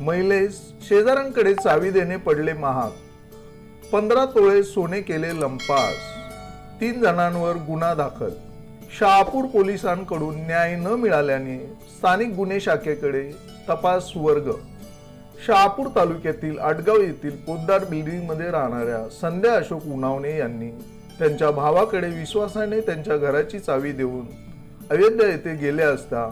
महिलेस शेजाऱ्यांकडे चावी देणे पडले महाग. पंधरा तोळे सोने केले लंपास. तीन जणांवर गुन्हा दाखल. शहापूर पोलिसांकडून न्याय न मिळाल्याने स्थानिक गुन्हे शाखेकडे तपास वर्ग. शहापूर तालुक्यातील आटगाव येथील पोद्दार बिल्डिंगमध्ये राहणाऱ्या संध्या अशोक उनावणे यांनी त्यांच्या भावाकडे विश्वासाने त्यांच्या घराची चावी देऊन अयोध्या येथे गेले असता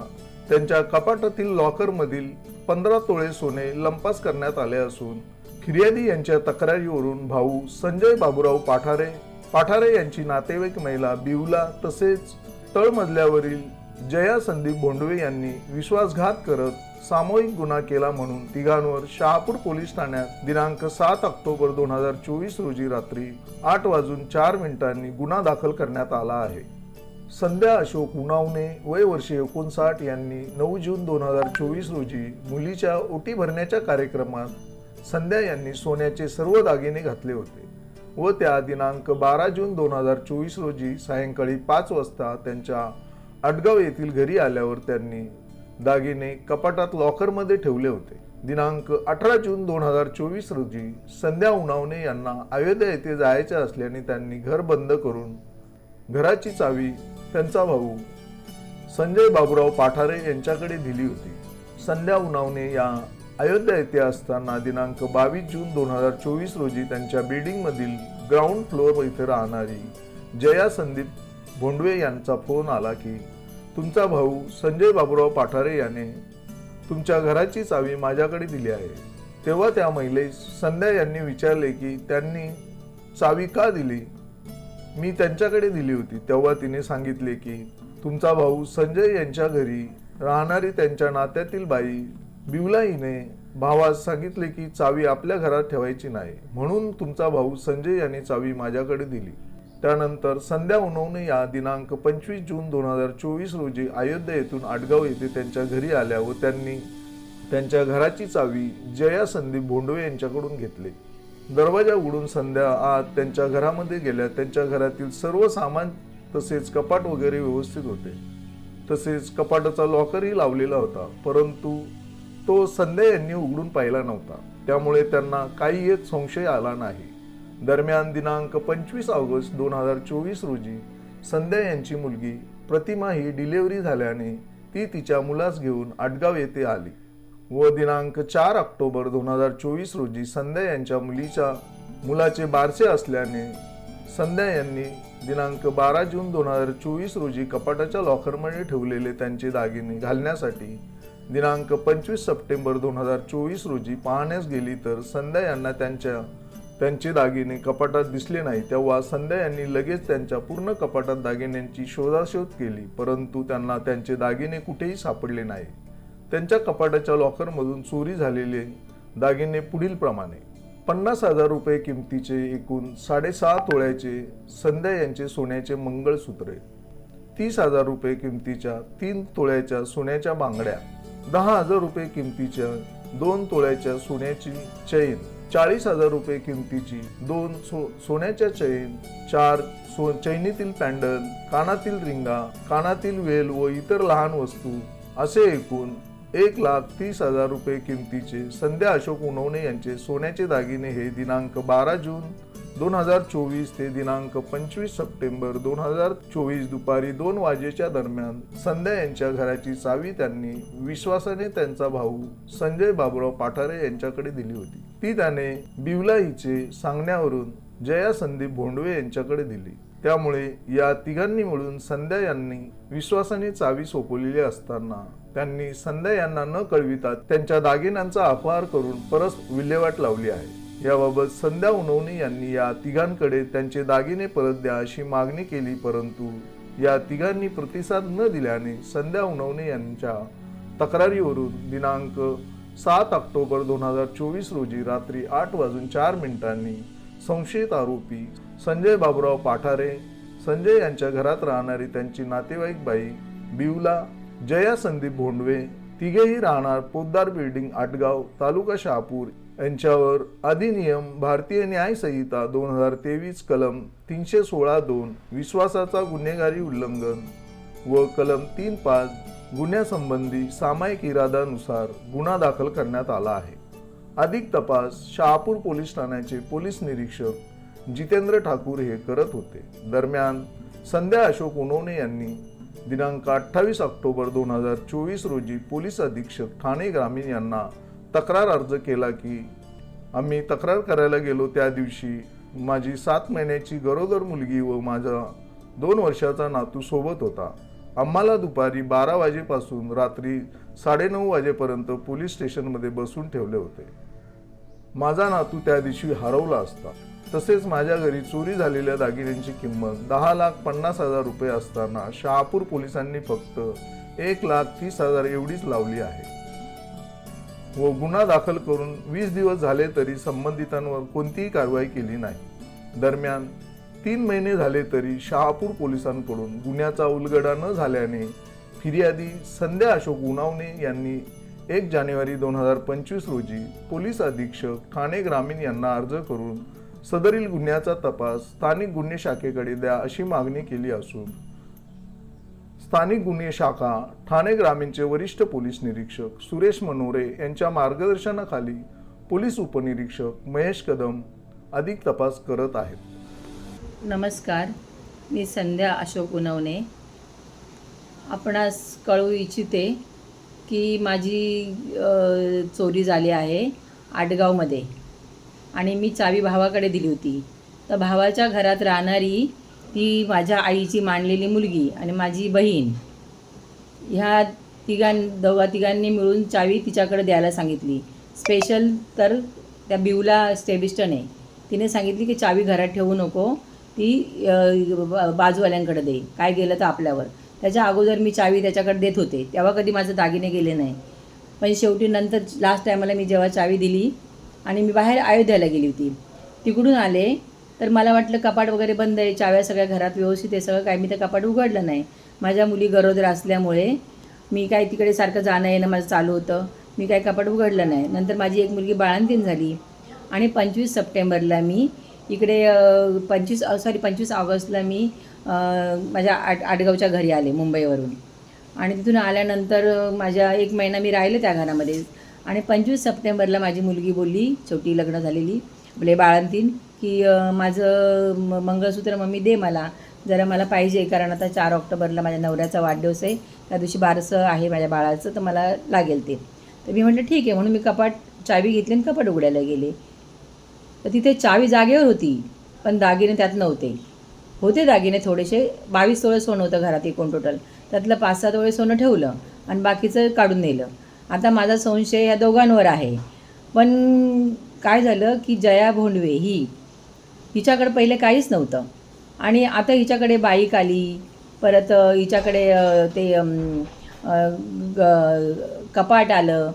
त्यांच्या कपाटातील लॉकरमधील पंधरा तोळे सोने लंपास करण्यात आले असून फिर्यादी यांच्या तक्रारीवरून भाऊ संजय बाबुराव पाठारे पाठारे यांची नातेवाईक महिला बिवला तसेच तळमजल्यावरील जया संदीप भोंडवे यांनी विश्वासघात करत सामूहिक गुन्हा केला म्हणून तिघांवर शहापूर पोलीस ठाण्यात दिनांक सात ऑक्टोबर दोन हजार चोवीस रोजी रात्री आठ वाजून चार मिनिटांनी गुन्हा दाखल करण्यात आला आहे. संध्या अशोक उनावणे वय वर्षे एकोणसाठ यांनी नऊ जून दोन हजार चोवीस रोजी मुलीच्या ओटी भरण्याच्या कार्यक्रमात संध्या यांनी सोन्याचे सर्व दागिने घातले होते व त्या दिनांक बारा जून दोन हजार चोवीस रोजी सायंकाळी पाच वाजता त्यांच्या आडगाव येथील घरी आल्यावर त्यांनी दागिने कपाटात लॉकरमध्ये ठेवले होते. दिनांक अठरा जून दोन हजार चोवीस रोजी संध्या उनावणे यांना अयोध्या येथे जायचे असल्याने त्यांनी घर बंद करून घराची चावी त्यांचा भाऊ संजय बाबूराव पाठारे यांच्याकडे दिली होती. संध्या उनावणे या अयोध्या येथे असताना दिनांक बावीस जून दोन हजार चोवीस रोजी त्यांच्या बिल्डिंग मधील ग्राउंड फ्लोअर इथे राहणारी जया संदीप भोंडवे यांचा फोन आला की तुमचा भाऊ संजय बाबूराव पाठारे याने तुमच्या घराची चावी माझ्याकडे दिली आहे. तेव्हा त्या महिलेस संध्या यांनी विचारले की त्यांनी चावी का दिली? मी त्यांच्याकडे दिली होती. तेव्हा तिने सांगितले की तुमचा भाऊ संजय यांच्या घरी राहणारी त्यांच्या नात्यातील बाई बिवलाईने भावास सांगितले की चावी आपल्या घरात ठेवायची नाही. म्हणून तुमचा भाऊ संजय यांनी चावी माझ्याकडे दिली. त्यानंतर संध्या उनवणे या दिनांक पंचवीस जून दोन हजार चोवीस रोजी अयोध्या येथून आडगाव येथे त्यांच्या घरी आल्या व त्यांनी त्यांच्या घराची चावी जया संदीप भोंडवे यांच्याकडून घेतली. दरवाजा उघडून संध्या आत त्यांच्या घरामध्ये गेल्या. त्यांच्या घरातील सर्व सामान तसेच कपाट वगैरे व्यवस्थित होते. तसेच कपाटाचा लॉकरही लावलेला होता. परंतु तो संध्या यांनी उघडून पाहिला नव्हता. त्यामुळे त्यांना काही एक संशय आला नाही. दरम्यान दिनांक पंचवीस ऑगस्ट दोन हजार चोवीस रोजी संध्या यांची मुलगी प्रतिमा ही डिलिव्हरी झाल्याने ती तिच्या मुलास घेऊन आडगाव येथे आली. व दिनांक चार ऑक्टोबर दोन हजार चोवीस रोजी संध्या यांच्या मुलीच्या मुलाचे बारसे असल्याने संध्या यांनी दिनांक बारा जून दोन हजार चोवीस रोजी कपाटाच्या लॉकरमध्ये ठेवलेले त्यांचे दागिने घालण्यासाठी दिनांक पंचवीस सप्टेंबर दोन हजार चोवीस रोजी पाहण्यास गेली तर संध्या यांना त्यांच्या त्यांचे दागिने कपाटात दिसले नाही. तेव्हा संध्या यांनी लगेच त्यांच्या पूर्ण कपाटात दागिन्यांची शोधाशोध केली परंतु त्यांना त्यांचे दागिने कुठेही सापडले नाही. त्यांच्या कपाटाच्या लॉकरमधून चोरी झालेले दागिने पुढील प्रमाणे. पन्नास हजार रुपये किमतीचे एकूण साडेसहा तोळ्याचे संध्या यांचे सोन्याचे मंगळसूत्रे तीस हजार रुपये किमतीच्या तीन तोळ्याच्या सोन्याच्या बांगड्या दहा हजार रुपये किमतीच्या दोन तोळ्याच्या सोन्याची चैन चाळीस हजार रुपये किमतीची दोन सो सोन्याच्या चैन चार सो चैनीतील पॅन्डल कानातील रिंगा कानातील वेल व इतर लहान वस्तू असे एकूण एक लाख तीस हजार रुपये किमतीचे संध्या अशोक उनवणे यांचे सोन्याचे दागिने हे दिनांक बारा जून दोन हजार चोवीस ते दिनांक पंचवीस सप्टेंबर दोन हजार चोवीस दुपारी दोन वाजेच्या दरम्यान संध्या यांच्या घराची चावी त्यांनी विश्वासाने त्यांचा भाऊ संजय बाबुराव पाठारे यांच्याकडे दिली होती. ती त्याने बिवला हिचे सांगण्यावरून जया संदीप भोंडवे यांच्याकडे दिली. त्यामुळे या तिघांनी मिळून संध्या यांनी विश्वासाने चावी सोपवलेली असताना त्यांनी संध्या यांना न कळविता त्यांच्या दागिन्यांचा अपहार करून परस विल्हेवाट लावली आहे. याबाबत संध्या उनवणे यांनी या तिघांकडे त्यांचे दागिने परत द्या अशी मागणी केली परंतु या तिघांनी प्रतिसाद न दिल्याने संध्या उनवणे यांच्या तक्रारीवरून दिनांक सात ऑक्टोबर दोन हजार चोवीस रोजी रात्री आठ वाजून चार मिनिटांनी संशयित आरोपी संजय बाबुराव पाठारे संजय यांच्या घरात राहणारी त्यांची नातेवाईक बाई बिवला जया संदीप भोंडवे तिघेही राहणार पोद्दार बिल्डिंग आटगाव तालुका शहापूर यांच्यावर अधिनियम भारतीय न्याय संहिता दोन हजार तेवीस कलम तीनशे सोळा दोन विश्वासाचा गुन्हेगारी उल्लंघन व कलम तीन पाच गुन्ह्यासंबंधी सामायिक इरादानुसार गुन्हा दाखल करण्यात आला आहे. अधिक तपास शहापूर पोलीस ठाण्याचे पोलीस निरीक्षक जितेंद्र ठाकूर हे करत होते. दरम्यान संध्या अशोक उनवणे यांनी दिनांक अठ्ठावीस ऑक्टोबर दोन हजार चोवीस रोजी पोलीस अधीक्षक ठाणे ग्रामीण यांना तक्रार अर्ज केला की आम्ही तक्रार करायला गेलो त्या दिवशी माझी सात महिन्याची गरोदर मुलगी व माझा दोन वर्षाचा नातू सोबत होता. आम्हाला दुपारी बारा वाजेपासून रात्री साडेनऊ वाजेपर्यंत पोलीस स्टेशनमध्ये बसून ठेवले होते. माझा नातू त्या दिवशी हरवला असता. तसेच माझ्या घरी चोरी झालेल्या दागिन्यांची किंमत दहा लाख पन्नास हजार रुपये असताना शहापूर पोलिसांनी फक्त एक लाख तीस हजार एवढीच लावली आहे. व गुन्हा दाखल करून वीस दिवस झाले तरी संबंधितांवर कोणतीही कारवाई केली नाही. दरम्यान तीन महिने झाले तरी शहापूर पोलिसांकडून गुन्ह्याचा उलगडा न झाल्याने फिर्यादी संध्या अशोक उनावणे यांनी एक जानेवारी दोन हजार पंचवीस रोजी पोलीस अधीक्षक ठाणे ग्रामीण यांना अर्ज करून सदरील गुन्ह्याचा तपास स्थानिक गुन्हे शाखेकडे द्या अशी मागणी केली असून स्थानिक गुन्हे शाखा ठाणे ग्रामीणचे वरिष्ठ पोलीस निरीक्षक सुरेश मनोरे यांच्या मार्गदर्शनाखाली पोलीस उपनिरीक्षक महेश कदम अधिक तपास करत आहेत. नमस्कार मी संध्या अशोक उनवणे. आपणास कळू इच्छिते की माझी चोरी झाली आहे आडगावमध्ये. आणि मी चावी भावाकडे दिली होती. तर भावाच्या घरात राहणारी ती माझ्या आईची मांडलेली मुलगी आणि माझी बहीण ह्या तिघां दोघा तिघांनी मिळून चावी तिच्याकडे द्यायला सांगितली. स्पेशल तर त्या बिवला स्टेबिस्टने तिने सांगितली की चावी घरात ठेवू नको ती बाजूवाल्यांकडे दे. काय गेलं तर आपल्यावर. त्याच्या अगोदर मी चावी त्याच्याकडे देत होते. तेव्हा कधी माझं दागिने गेले नाही. पण शेवटी नंतर लास्ट टायमाला मी जेव्हा चावी दिली आणि मी बाहेर अयोध्याला गेली होती. तिकडून आले तर मला वाटलं कपाट वगैरे बंद आहे चाव्या सगळ्या घरात व्यवस्थित आहे सगळं काय मी ते कपाट उघडलं नाही. माझ्या मुली गरोदर असल्यामुळे मी काय तिकडे सारखं जाणं येणं माझं चालू होतं. मी काय कपाट उघडलं नाही. नंतर माझी एक मुलगी बाळंतीन झाली आणि पंचवीस सप्टेंबरला मी इकडे पंचवीस सॉरी पंचवीस ऑगस्टला मी माझ्या आट आडगावच्या घरी आले मुंबईवरून. आणि तिथून आल्यानंतर माझ्या एक महिना मी राहिले त्या घरामध्ये. आणि पंचवीस सप्टेंबरला माझी मुलगी बोलली छोटी लग्न झालेली आपले बाळंतीन की माझं म- मंगळसूत्र मम्मी दे मला. जरा मला पाहिजे कारण आता चार ऑक्टोबरला माझ्या नवऱ्याचा वाढदिवस आहे. त्या दिवशी बारसं आहे माझ्या बाळाचं तर मला लागेल ते. तर मी म्हटलं ठीक आहे. म्हणून मी कपाट चावी घेतली आणि कपाट उघडायला गेले. तर तिथे चावी जागेवर होती पण दागिने त्यात नव्हते. होते दागिने थोडेसे. बावीस तोळे सोनं होतं घरात एकूण टोटल त्यातलं पाच सहा तोळे सोनं ठेवलं आणि बाकीचं काढून नेलं. आता माझा संशय ह्या दोघांवर आहे. पण काय झालं की जया भोंडवे ही हिच्याकडे पहिले काहीच नव्हतं. आणि आता हिच्याकडे बाईक आली. परत हिच्याकडे ते ग- कपाट आलं.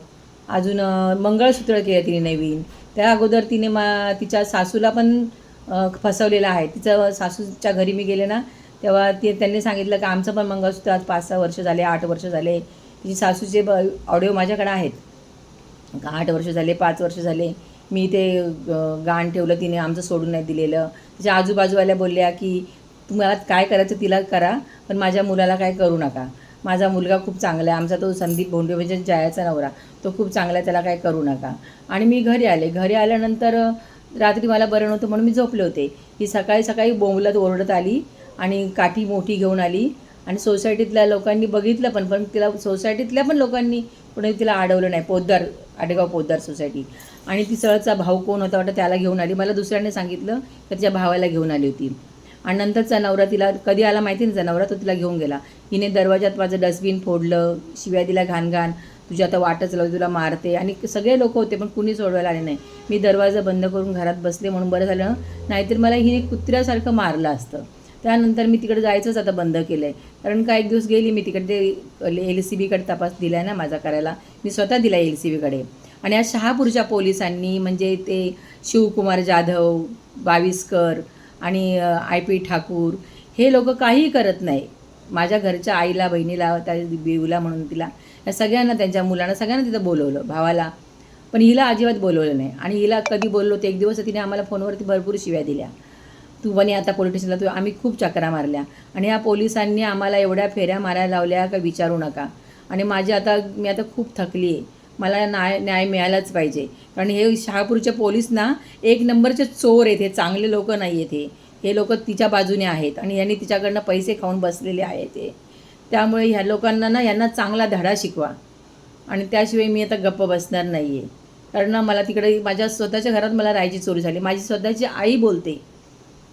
अजून मंगळसूत्र केलं तिने नवीन. त्या अगोदर तिने मा तिच्या सासूला पण फसवलेलं आहे. तिचं सासूच्या घरी मी गेले ना तेव्हा ते त्यांनी सांगितलं की आमचं पण मंगळसूत्र आज पाच सहा वर्ष झाले आठ वर्ष झाले. तिची सासूचे ब ऑडिओ माझ्याकडे आहेत. आठ वर्ष झाले पाच वर्ष झाले. मी ते अ, गाण ठेवलं तिने आमचं सोडून नाही दिलेलं. तिच्या आजूबाजूवाल्या बोलल्या की तुम्हाला काय करायचं तिला करा पण माझ्या मुलाला काय करू नका. माझा मुलगा खूप चांगला आहे. आमचा तो संदीप भोंडे म्हणजे जयाचा नवरा तो खूप चांगला आहे त्याला काय करू नका. आणि मी घरी आले. घरी आल्यानंतर रात्री मला बरं नव्हतं म्हणून मी झोपले होते. ही सकाळी सकाळी बोंबलत ओरडत आली आणि काठी मोठी घेऊन आली. आणि सोसायटीतल्या लोकांनी बघितलं पण पण तिला सोसायटीतल्या पण लोकांनी कोणी तिला अडवलं नाही. पोद्दार आडेगाव पोद्दार सोसायटी. आणि ती सळचा भाऊ कोण होता वाटतं त्याला घेऊन आली. मला दुसऱ्याने सांगितलं तर तिच्या भावाला घेऊन आली होती. आणि नंतरचा नवरा तिला कधी आला माहिती नाही नवरा तो तिला घेऊन गेला. हिने दरवाजात माझं डस्टबिन फोडलं शिव्या दिला घाण घाण. तुझी आता वाटच लावली तुला मारते. आणि सगळे लोक होते पण कुणी सोडवायला आले नाही. मी दरवाजा बंद करून घरात बसले म्हणून बरं झालं नाहीतर मला हिने कुत्र्यासारखं मारलं असतं. त्यानंतर मी तिकडे जायचंच आता बंद केलं आहे कारण का एक दिवस गेली मी तिकडे ते एल सी बीकडे तपास दिला आहे ना माझा करायला. मी स्वतः दिला एल सी बीकडे आणि या शहापूरच्या पोलिसांनी म्हणजे ते शिवकुमार जाधव बाविस्कर आणि आय पी ठाकूर हे लोक काहीही करत नाही. माझ्या घरच्या आईला बहिणीला त्या बिऊला म्हणून तिला. या सगळ्यांना त्यांच्या मुलांना सगळ्यांना तिथं बोलवलं भावाला. पण हिला अजिबात बोलवलं नाही. आणि हिला कधी बोललो ते एक दिवस तिने आम्हाला फोनवरती भरपूर शिव्या दिल्या. तू बने आता पोलीस स्टेशनला तू आम्ही खूप चकरा मारल्या. आणि या पोलिसांनी आम्हाला एवढ्या फेऱ्या मारायला लावल्या का विचारू नका. आणि माझी आता मी आता खूप थकली आहे. मला न्याय न्याय मिळालाच पाहिजे. कारण हे शहापूरचे पोलीस ना एक नंबरचे चोर आहेत. हे चांगले लोक नाही आहेत हे. हे लोक तिच्या बाजूने आहेत. आणि यांनी तिच्याकडनं पैसे खाऊन बसलेले आहेत हे. त्यामुळे ह्या लोकांना ना यांना चांगला धडा शिकवा. आणि त्याशिवाय मी आता गप्प बसणार नाही आहे कारण ना मला तिकडे माझ्या स्वतःच्या घरात मला राहायची चोरी झाली. माझी स्वतःची आई बोलते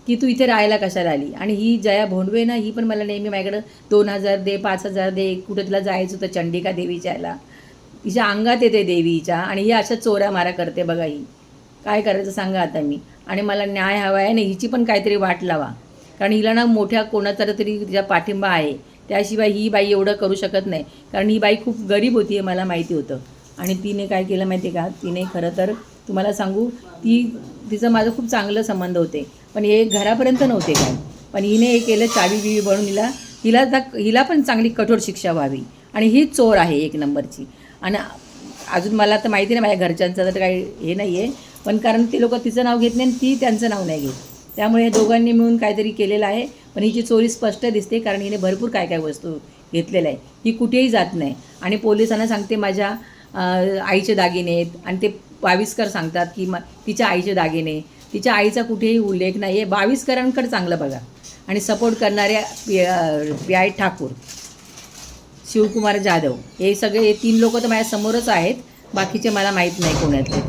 की तू इथे राहायला कशाला आली? आणि ही जया भोंडवे ना ही पण मला नेहमी माझ्याकडं दोन हजार दे पाच हजार दे कुठं तिला जायचं होतं चंडिका देवीच्या याला तिच्या अंगात येते देवीच्या आणि ही अशा चोऱ्या मारा करते बघा ही. काय करायचं सांगा आता मी. आणि मला न्याय हवा आहे आणि हिची पण काहीतरी वाट लावा. कारण हिला ना मोठ्या कोणाचा तरी तिचा पाठिंबा आहे. त्याशिवाय ही बाई एवढं करू शकत नाही. कारण ही बाई खूप गरीब होती हे मला माहिती होतं. आणि तिने काय केलं माहिती आहे का? तिने खरं तर तुम्हाला सांगू ती तिचं माझं खूप चांगलं संबंध होते. पण हे घरापर्यंत नव्हते काय? पण हिने हे केलं चावी बिवी बनून हिला हिला तर हिला पण चांगली कठोर शिक्षा व्हावी. आणि ही चोर आहे एक नंबरची. आणि अजून मला तर माहिती नाही माझ्या घरच्यांचं तर काही हे नाही आहे पण कारण ते लोक तिचं नाव घेत नाही आणि ती त्यांचं नाव नाही घेत. त्यामुळे हे दोघांनी मिळून काहीतरी केलेलं आहे. पण हिची चोरी स्पष्ट दिसते कारण हिने भरपूर काय काय वस्तू घेतलेल्या आहे ही कुठेही जात नाही. आणि पोलिसांना सांगते माझ्या आईचे दागिने आहेत. आणि ते बाविस्कर सांगतात की म तिच्या आईचे दागिने तिच्या आईचा कुठेही उल्लेख नाही आहे. बावीसकरांकडे चांगलं बघा. आणि सपोर्ट करणाऱ्या पी आय ठाकूर शिवकुमार जाधव हे सगळे हे तीन लोक तर माझ्या समोरच आहेत. बाकीचे मला माहीत नाही कोणातले.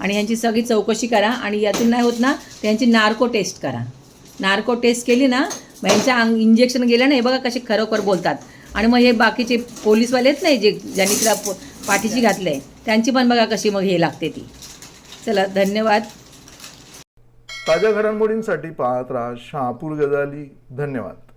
आणि यांची सगळी चौकशी करा. आणि यातून नाही होत ना त्यांची नार्को टेस्ट करा. नार्को टेस्ट केली ना मग यांच्या अंग इंजेक्शन गेलं ना हे बघा कसे खरोखर बोलतात. आणि मग हे बाकीचे पोलीसवाले आहेत नाही जे ज्यांनी तिला पाठीशी घातलं आहे त्यांची पण बघा कशी मग हे लागते ती. चला धन्यवाद. ताज्या घडामोडींसाठी पाहत राहा शहापूर गजाली. धन्यवाद.